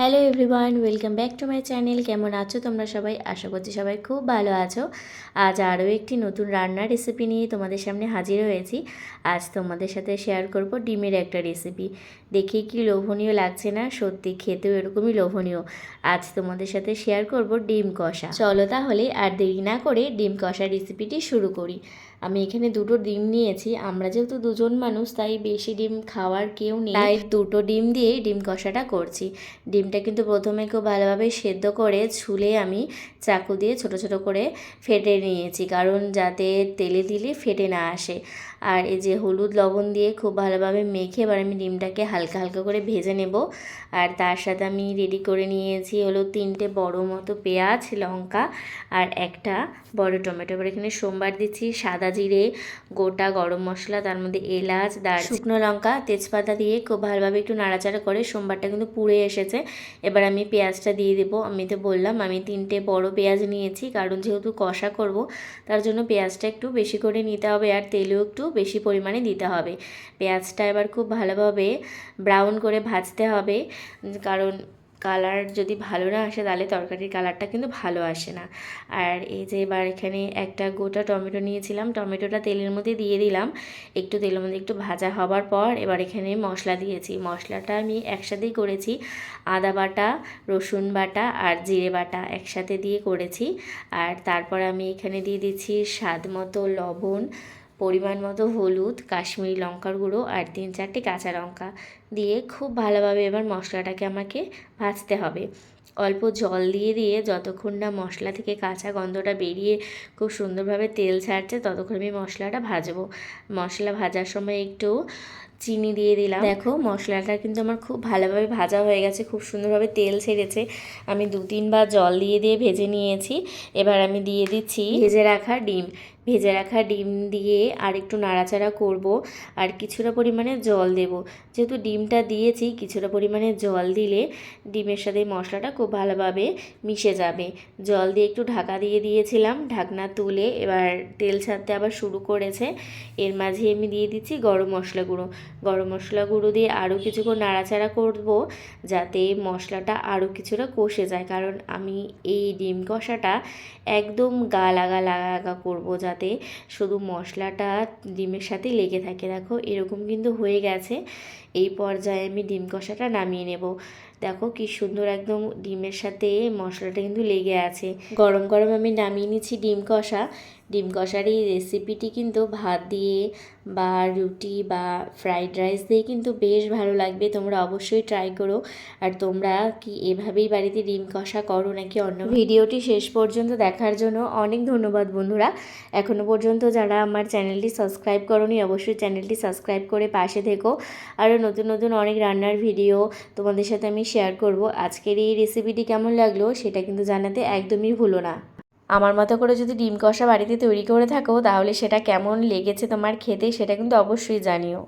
Hello everyone welcome back to my channel কেমন আছো তোমরা সবাই? আশা করছি সবাই খুব ভালো আছো। আজ আরও একটি নতুন রান্নার রেসিপি নিয়ে তোমাদের সামনে হাজির হয়েছি। আজ তোমাদের সাথে শেয়ার করব ডিমের একটা রেসিপি দেখে কি লোভনীয় লাগছে না? সত্যি খেতেও এরকমই লোভনীয়। আজ তোমাদের সাথে শেয়ার করব ডিম কষা। চলো তাহলে আর দেরি না করে ডিম কষা রেসিপিটি শুরু করি। আমি এখানে দুটো ডিম নিয়েছি। আমরা যেহেতু দুজন মানুষ, তাই বেশি ডিম খাওয়ার কেউ নেই। তাই দুটো ডিম দিয়ে ডিম কষাটা করছি। ডিমটা কিন্তু প্রথমে খুব ভালোভাবে সেদ্ধ করে ছুলে আমি চাকু দিয়ে ছোট ছোট করে ফেটে নিয়েছি, কারণ যাতে তেলে দিলে ফেটে না আসে। আর এই যে হলুদ লবণ দিয়ে খুব ভালোভাবে মেখে এবার আমি ডিমটাকে হালকা হালকা করে ভেজে নেব। আর তার সাথে আমি রেডি করে নিয়েছি হলো তিনটে বড় মতো পেঁয়াজ, লঙ্কা আর একটা বড় টমেটো। এবার এখানে সোমবার দিচ্ছি সাদা জিরে, গোটা গরম মশলা, তার মধ্যে এলাচ দার শুকনো লঙ্কা, তেজপাতা দিয়ে খুব ভালোভাবে একটু নাড়াচাড়া করে সোমবারটা কিন্তু পুড়ে এসেছে। এবার আমি পেঁয়াজটা দিয়ে দেবো। আমি তো বললাম, আমি তিনটে বড় পেঁয়াজ নিয়েছি, কারণ যেহেতু কষা করব, তার জন্য পেঁয়াজটা একটু বেশি করে নিতে হবে আর তেলও একটু বেশি পরিমাণে দিতে হবে। পেঁয়াজটা এবার খুব ভালোভাবে ব্রাউন করে ভাজতে হবে, কারণ কালার যদি ভালো না আসে তাহলে তরকারির কালারটা কিন্তু ভালো আসে না। আর এই যে এবার এখানে একটা গোটা টমেটো নিয়েছিলাম, টমেটোটা তেলের মধ্যে দিয়ে দিলাম। একটু তেলের মধ্যে একটু ভাজা হবার পর এবার এখানে মশলা দিয়েছি। মশলাটা আমি একসাথেই করেছি। আদা বাটা, রসুন বাটা আর জিরে বাটা একসাথে দিয়ে করেছি। আর তারপর আমি এখানে দিয়ে দিচ্ছি স্বাদ মতো লবণ পরিমাণ মতো হলুদ, কাশ্মীরি লঙ্কার গুঁড়ো আর তিন চারটে কাঁচা লঙ্কা দিয়ে খুব ভালোভাবে এবার মশলাটাকে আমাকে ভাজতে হবে। অল্প জল দিয়ে দিয়ে যতক্ষণ না মশলা থেকে কাঁচা গন্ধটা বেরিয়ে খুব সুন্দরভাবে তেল ছাড়ছে, ততক্ষণ আমি মশলাটা ভাজবো। মশলা ভাজার সময় একটু চিনি দিয়ে দিলাম। দেখো, মশলাটা কিন্তু আমার খুব ভালোভাবে ভাজা হয়ে গেছে, খুব সুন্দরভাবে তেল ছেড়েছে। আমি দু তিনবার জল দিয়ে দিয়ে ভেজে নিয়েছি। এবার আমি দিয়ে দিচ্ছি ভেজে রাখা ডিম। ভেজে রাখা ডিম দিয়ে আর একটু নাড়াচাড়া করব আর কিছুটা পরিমাণে জল দেব। যেহেতু ডিমটা দিয়েছি, কিছুটা পরিমাণে জল দিলে ডিমের সাথে মশলাটা খুব ভালোভাবে মিশে যাবে। জল দিয়ে একটু ঢাকা দিয়ে দিয়েছিলাম, ঢাকনা তুলে এবার তেল ছাড়তে আবার শুরু করেছে। এর মাঝে আমি দিয়ে দিচ্ছি গরম মশলা গুঁড়ো। গরম মশলা গুঁড়ো দিয়ে আরও কিছুক্ষণ নাড়াচাড়া করব যাতে মশলাটা আরও কিছুটা কষে যায়। কারণ আমি এই ডিম কষাটা একদম গা লাগা লাগা লাগা করব যাতে যাতে শুধু মশলাটা ডিমের সাথেই লেগে থাকে। দেখো এরকম কিন্তু হয়ে গেছে। এই পর্যায়ে আমি ডিম কষাটা নামিয়ে নেব। দেখো কি সুন্দর একদম ডিমের সাথে মশলাটা কিন্তু লেগে আছে। গরম গরম আমি নামিয়ে নিচ্ছি ডিম কষা। ডিম কষার এই রেসিপিটি কিন্তু ভাত দিয়ে বা রুটি বা ফ্রাইড রাইস দিয়ে কিন্তু বেশ ভালো লাগবে। তোমরা অবশ্যই ট্রাই করো। আর তোমরা কি এভাবেই বাড়িতে ডিম কষা করো নাকি অন্য ভিডিওটি শেষ পর্যন্ত দেখার জন্য অনেক ধন্যবাদ বন্ধুরা। এখনও পর্যন্ত যারা আমার চ্যানেলটি সাবস্ক্রাইব করনি, অবশ্যই চ্যানেলটি সাবস্ক্রাইব করে পাশে থেকো। আরও নতুন নতুন অনেক রান্নার ভিডিও তোমাদের সাথে আমি শেয়ার করব। আজকের এই রেসিপিটি কেমন লাগল সেটা কিন্তু জানাতে একদমই ভুলো না। আমার মতো করে যদি ডিম কষা বাড়িতে তৈরি করে থাকো, তাহলে সেটা কেমন লেগেছে তোমার খেতে সেটা কিন্তু অবশ্যই জানিও।